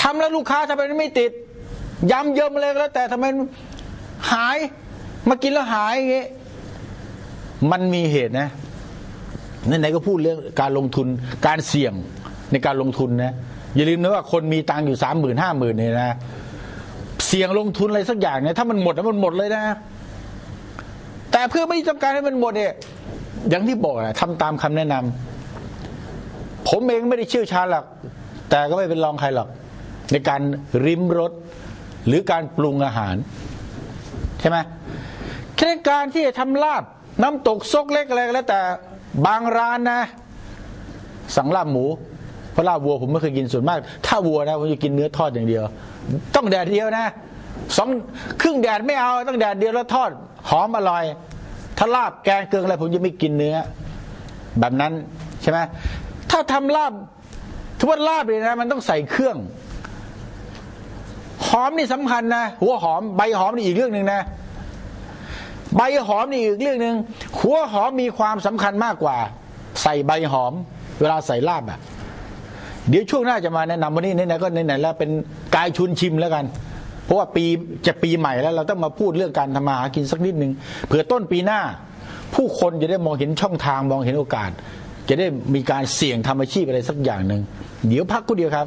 ทำแล้วลูกค้าทำไมไม่ติดยำเยิมอะไรก็แล้วแต่ทำไมหาย มากินแล้วหายอย่างงี้มันมีเหตุนะไหนๆก็พูดเรื่องการลงทุนการเสี่ยงในการลงทุนนะอย่าลืมนะว่าคนมีตังค์อยู่สามหมื่นห้าหมื่นเนี่ยนะเสี่ยงลงทุนอะไรสักอย่างเนี่ยถ้ามันหมดแล้วมันหมดเลยนะ แต่เพื่อไม่ต้องการให้มันหมดเนี่ยอย่างที่บอกนะทำตามคำแนะนำผมเองไม่ได้เชี่ยวชาญหรอกแต่ก็ไม่เป็นรองใครหรอก ในการริมรสหรือการปรุงอาหาร ใช่ไหมแค่การที่จะทำลาบ น้ำตกซกเล็กอะไรก็แล้วแต่บางร้านนะ สั่งลาบหมูเพราะลาบวัวผมไม่เคยกินส่วนมาก ถ้าวัวนะผมจะกินเนื้อทอดอย่างเดียว ต้องแดดเดียวนะสองครึ่งแดดไม่เอาต้องแดดเดียวแล้วทอด หอมอร่อย ถ้าลาบแกงเกลืออะไรผมจะไม่กินเนื้อ แบบนั้นใช่ไหมถ้าทำลาบทุกวันลาบเลยนะ มันต้องใส่เครื่อง หอมนี่สำคัญนะ หัวหอม ใบหอมนี่อีกเรื่องหนึ่งนะ ใบหอมนี่อีกเรื่องหนึ่งหัวหอมมีความสำคัญมากกว่า ใส่ใบหอม เวลาใส่ลาบอะเดี๋ยวช่วงหน้าจะมาแนะนำวันนี้ไหนๆก็ไหนๆแล้วเป็นกายชุนชิมแล้วกัน เพราะว่าปีจะปีใหม่แล้ว เราต้องมาพูดเรื่องการทำมาหากินสักนิดหนึ่งเผื่อต้นปีหน้า ผู้คนจะได้มองเห็นช่องทางมองเห็นโอกาส จะได้มีการเสี่ยงทำอาชีพอะไรสักอย่างหนึ่งเดี๋ยวพักกูเดียวครับ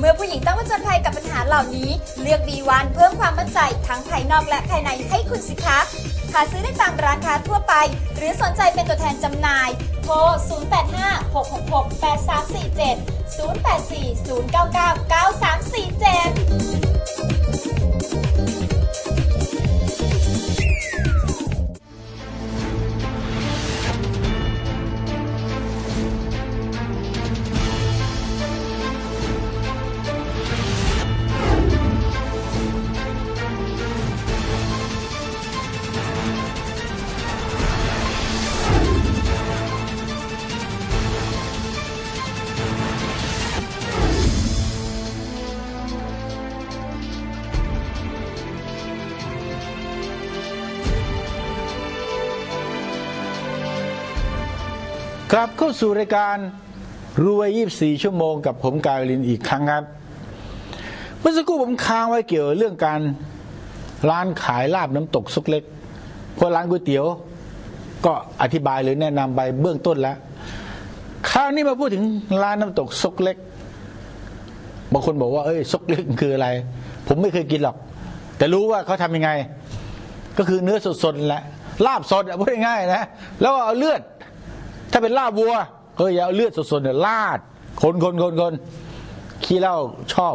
เมื่อผู้หญิงต้องผจญภัยกับปัญหาเหล่านี้ เลือก B1 เพิ่มความมั่นใจทั้งภายนอกและภายในให้คุณสิคะหาซื้อได้ตามร้านค้าทั่วไป หรือสนใจเป็นตัวแทนจำหน่าย โทร 0856668347 0840999347 กลับเข้าสู่รายการรวย24ชั่วโมงกับผมกาลินอีกครั้งครับ เมื่อสักครู่ผมค้างไว้เกี่ยวกับเรื่องการร้านขายลาบน้ำตกซุกเล็กเพราะร้านก๋วยเตี๋ยว ก็อธิบายหรือแนะนำไปเบื้องต้นแล้ว คราวนี้มาพูดถึงร้านน้ำตกซุกเล็ก บางคนบอกว่าเอ้ยซุกเล็กคืออะไร ผมไม่เคยกินหรอก แต่รู้ว่าเขาทำยังไง ก็คือเนื้อสดๆแหละลาบสดพูดง่ายๆนะ แล้วเอาเลือด ถ้าเป็นลาบวัวเฮ้ยอย่าเอาเลือดสดๆเนี่ยลาด คนคนคนคนขี้เหล้าชอบ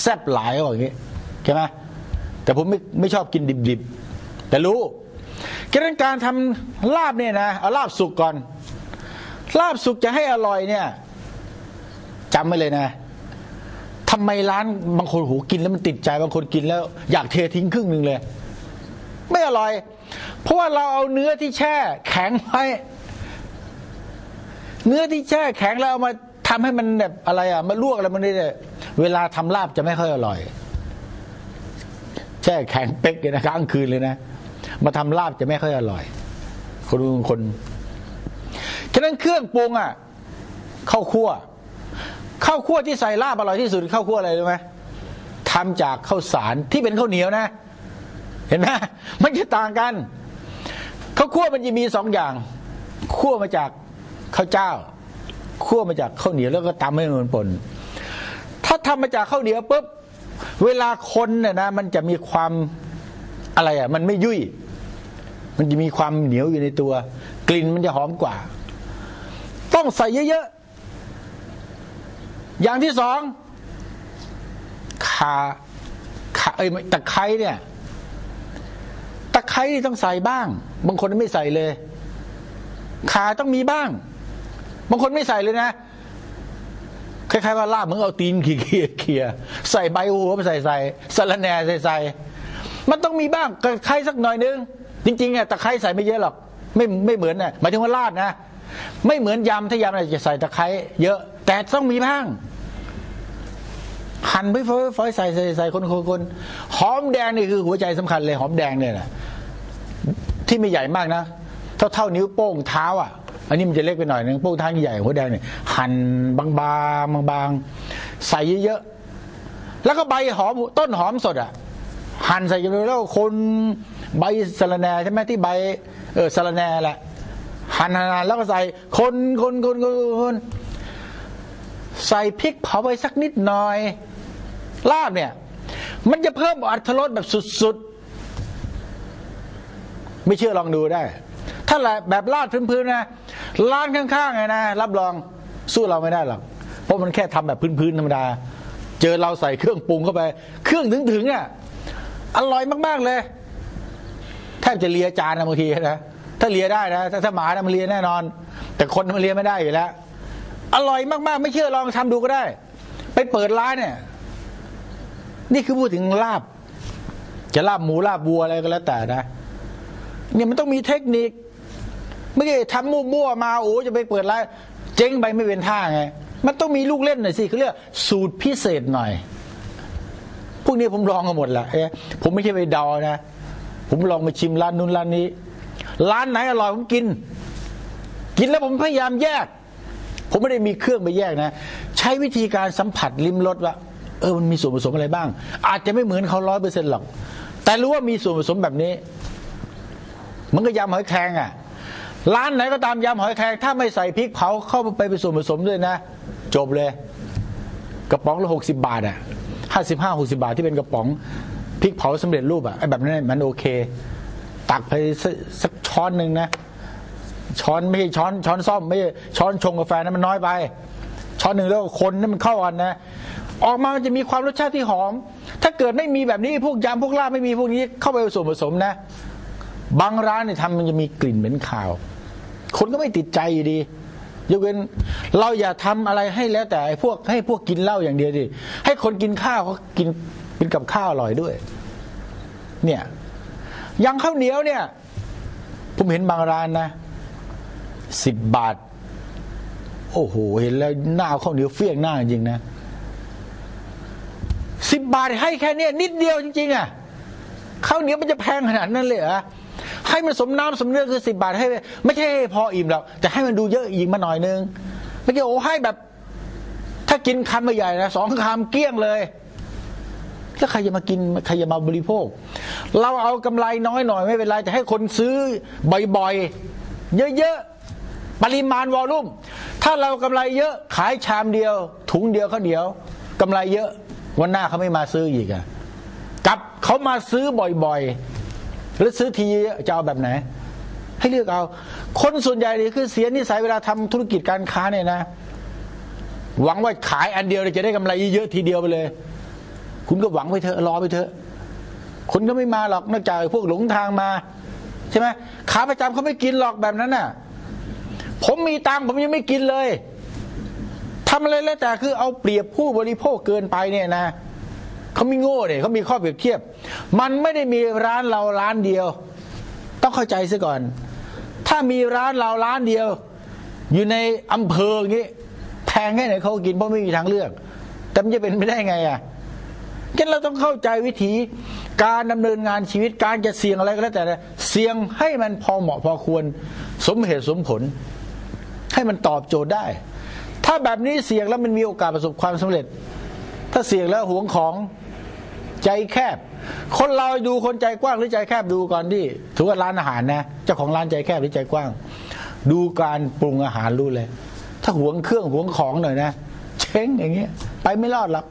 แซ่บหลายอกอย่างนี้ใช่ไหมแต่ผมไม่ไม่ชอบกินดิบๆ แต่รู้กระการทำลาบเนี่ยนะเอาลาบสุกก่อน ลาบสุกจะให้อร่อยเนี่ยจำไว้เลยนะทำไมร้านบางคนหูกินแล้วมันติดใจบางคนกินแล้ว อยากเททิ้งครึ่งหนึ่งเลย ไม่อร่อย เพราะว่าเราเอาเนื้อที่แช่ แข็งไว้ เนื้อที่แช่แข็งแล้วเอามาทำให้มันแบบอะไรอะมาลวกอะไรมันนี่เนี่ยเวลาทำลาบจะไม่ค่อยอร่อย แช่แข็งเป๊กเลยนะกลางคืนเลยนะ มาทำลาบจะไม่ค่อยอร่อย คนบางคนฉะนั้นเครื่องปรุงอะข้าวคั่วข้าวคั่วที่ใส่ลาบอร่อยที่สุดข้าวคั่วอะไรรู้ไหมทำจากข้าวสารที่เป็นข้าวเหนียวนะ เห็นไหมมันจะต่างกันข้าวคั่วมันจะมีสองอย่างคั่วมาจาก ข้าวเจ้าคั่วมาจากข้าวเหนียวแล้วก็ตำให้มันป่นถ้าทำมาจากข้าวเหนียวปุ๊บเวลาคนเนี่ยนะมันจะมีความอะไรอะ มันไม่ยุ่ย มันจะมีความเหนียวอยู่ในตัว กลิ่นมันจะหอมกว่า ต้องใส่เยอะๆ อย่างที่สองขาขาเอ้ยไม่ตะไคร้เนี่ย ตะไคร้นี่ต้องใส่บ้าง บางคนไม่ใส่เลย ขาต้องมีบ้าง บางคนไม่ใส่เลยนะคล้ายๆว่าลาบมึงเอาตีนเขี่ยเขี่ยๆใส่ใบหัวไปใส่ใส่สะรแหน่ใส่ใส่มันต้องมีบ้างตะไคร้สักหน่อยนึง จริงๆอะตะไคร้ใส่ไม่เยอะหรอกไม่ไม่เหมือนนะหมายถึงว่าลาบนะ ไม่เหมือนยำถ้ายำเราจะใส่ตะไคร้เยอะ แต่ต้องมีบ้างหั่นไปฝอยๆใส่ใส่ใส่คนคนหอมแดงนี่คือหัวใจสำคัญเลยหอมแดงเนี่ยนะที่ไม่ใหญ่มากนะ เท่าเท่านิ้วโป้งเท้าอะ อันนี้มันจะเล็กไปหน่อยนึงโป้งเท้าใหญ่หัวแดงเนี่ยหั่นบางๆบางๆใส่เยอะๆแล้วก็ใบหอมต้นหอมสดอะหั่นใส่กันแล้วคนใบสะระแหน่ใช่ไหมที่ใบเออสะระแหน่แหละหั่นหั่นหั่นแล้วก็ใส่คนคนคนคนคนใส่พริกเผาไปสักนิดหน่อยลาบเนี่ย มันจะเพิ่มอรรถรสแบบสุดๆ ไม่เชื่อลองดูได้ ถ้าแหละแบบลาดพื้นๆนะร้านข้างๆไงนะ รับรองสู้เราไม่ได้หรอกเพราะมันแค่ทำแบบพื้นๆธรรมดา เจอเราใส่เครื่องปรุงเข้าไป เครื่องถึงๆอะอร่อยมากๆเลยแทบจะเลียจานนะบางทีนะถ้าเลียได้นะถ้าถ้าหมานะมันเลียแน่นอน แต่คนมันเลียไม่ได้อยู่แล้วอร่อยมากๆ ไม่เชื่อลองทำดูก็ได้ ไปเปิดร้านเนี่ย นี่คือพูดถึงลาบ จะลาบหมูลาบวัวอะไรก็แล้วแต่นะ เนี่ยมันต้องมีเทคนิค ไม่ใช่ทำมั่วๆมาโอ้จะไปเปิดร้านเจ๊งไปไม่เป็นท่าไง มันต้องมีลูกเล่นหน่อยสิเขาเรียกสูตรพิเศษหน่อย พวกนี้ผมลองกันหมดแหละผมไม่ใช่ไปเดานะ ผมลองไปชิมร้านนู้นร้านนี้ ร้านไหนอร่อยผมกิน กินแล้วผมพยายามแยก ผมไม่ได้มีเครื่องไปแยกนะ ใช้วิธีการสัมผัสลิ้มรสว่าเออมันมีส่วนผสมอะไรบ้าง อาจจะไม่เหมือนเขาร้อยเปอร์เซ็นต์หรอก แต่รู้ว่ามีส่วนผสมแบบนี้ มันก็ยำหอยแครงอะ ร้านไหนก็ตามยำหอยแครงถ้าไม่ใส่พริกเผาเข้าไปเป็นส่วนผสมด้วยนะ จบเลย กระป๋องละหกสิบาทอะห้าสิบห้าหกสิบาทที่เป็นกระป๋องพริกเผาสำเร็จรูปอะไอ้แบบนั้นมันโอเค ตักไปสักสักช้อนหนึ่งนะ ช้อนไม่ใช่ช้อนช้อนซ่อมไม่ใช่ช้อนชงกาแฟนั้นมันน้อยไป ช้อนหนึ่งแล้วคนให้นมันเข้ากันนะออกมามันจะมีความรสชาติที่หอม ถ้าเกิดไม่มีแบบนี้พวกยำพวกลาบไม่มีพวกนี้เข้าไปเป็นส่วนผสมนะ บางร้านเนี่ยทำมันจะมีกลิ่นเหม็นคาว คนก็ไม่ติดใจอยู่ดียกเว้นเราอย่าทำอะไรให้แล้วแต่ไอ้พวกให้พวกกินเหล้าอย่างเดียวดิให้คนกินข้าวเขากินเป็นกับข้าวอร่อยด้วย เนี่ยยังข้าวเหนียวเนี่ย ผมเห็นบางร้านนะสิบบาท โอ้โห เห็นแล้วหน้าข้าวเหนียวเฟี้ยงหน้าจริงนะสิบบาทให้แค่เนี้ยนิดเดียวจริงๆอะข้าวเหนียวมันจะแพงขนาดนั้นเลยเหรอ ให้มันสมน้ำสมเนื้อคือสิบบาทให้ ไม่ใช่พออิ่มหรอกแต่ให้มันดูเยอะอีกมาหน่อยนึงไม่ใช่โอ้ให้แบบ ถ้ากินคำใหญ่นะสองคำเกลี้ยงเลยแล้วใครจะมากินใครจะมาบริโภค เราเอากำไรน้อยหน่อยไม่เป็นไรแต่ให้คนซื้อบ่อยๆ เยอะๆ ปริมาณวอลุ่ม ถ้าเรากำไรเยอะขายชามเดียว ถุงเดียวข้าวเหนียวกำไรเยอะ วันหน้าเขาไม่มาซื้ออีกอะกับเขามาซื้อบ่อยๆ หรือซื้อทีจะเอาแบบไหน ให้เลือกเอา คนส่วนใหญ่นี่คือเสียนิสัยเวลาทำธุรกิจการค้าเนี่ยนะ หวังว่าขายอันเดียวจะได้กำไรเยอะทีเดียวไปเลย คุณก็หวังไปเถอะรอไปเถอะคนก็ไม่มาหรอกนอกจากพวกหลงทางมาใช่ไหมขาประจำเขาไม่กินหรอกแบบนั้นน่ะ ผมมีตังค์ผมยังไม่กินเลยทำอะไรแล้วแต่คือเอาเปรียบผู้บริโภคเกินไปเนี่ยนะ เขามีโง่เนี่ยเขามีข้อเปรียบเทียบ มันไม่ได้มีร้านเราร้านเดียว ต้องเข้าใจซะก่อน ถ้ามีร้านเราร้านเดียว อยู่ในอำเภออย่างนี้แพงแค่ไหนเขากินเพราะไม่มีทางเลือก แต่มันจะเป็นไม่ได้ไงอะงั้นเราต้องเข้าใจวิธีการดำเนินงานชีวิตการจะเสี่ยงอะไรก็แล้วแต่เสี่ยงให้มันพอเหมาะพอควร สมเหตุสมผล ให้มันตอบโจทย์ได้ ถ้าแบบนี้เสี่ยงแล้วมันมีโอกาสประสบความสำเร็จ ถ้าเสี่ยงแล้วหวงของ ใจแคบ คนเราดูคนใจกว้างหรือใจแคบดูก่อนที่ถือว่าร้านอาหารนะเจ้าของร้านใจแคบหรือใจกว้าง ดูการปรุงอาหารรู้เลย ถ้าหวงเครื่องหวงของหน่อยนะเช้งอย่างเงี้ย ไปไม่รอดหรอก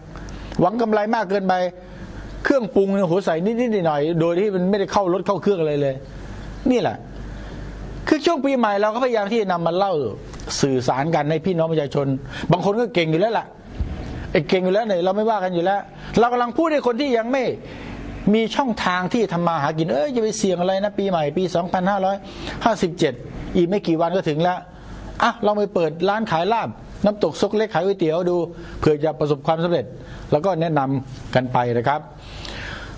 หวังกำไรมากเกินไปเครื่องปรุงเนี่ยโหใส่นิดๆหน่อยๆโดยที่มันไม่ได้เข้ารถเข้าเครื่องอะไรเลย นี่แหละ คือช่วงปีใหม่เราก็พยายามที่จะนำมาเล่าสื่อสารกันให้พี่น้องประชาชน บางคนก็เก่งอยู่แล้วล่ะ เก่งอยู่แล้วเนี่ยเราไม่ว่ากันอยู่แล้ว เรากำลังพูดให้คนที่ยังไม่มีช่องทางที่ทำมาหากิน เอ้ยจะไปเสี่ยงอะไรนะ ปีใหม่ปี 2557 อีกไม่กี่วันก็ถึงแล้วอะเราไปเปิดร้านขายลาบ น้ำตกซกเล็กขายก๋วยเตี๋ยวดูเผื่อจะประสบความสำเร็จ แล้วก็แนะนำกันไปนะครับ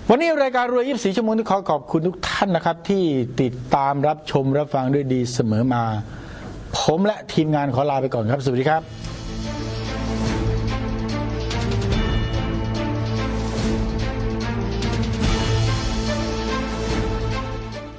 วันนี้รายการรวย24ชั่วโมงที่ขอขอบคุณทุกท่านนะครับ ที่ติดตามรับชมรับฟังด้วยดีเสมอมา ผมและทีมงานขอลาไปก่อนครับ สวัสดีครับ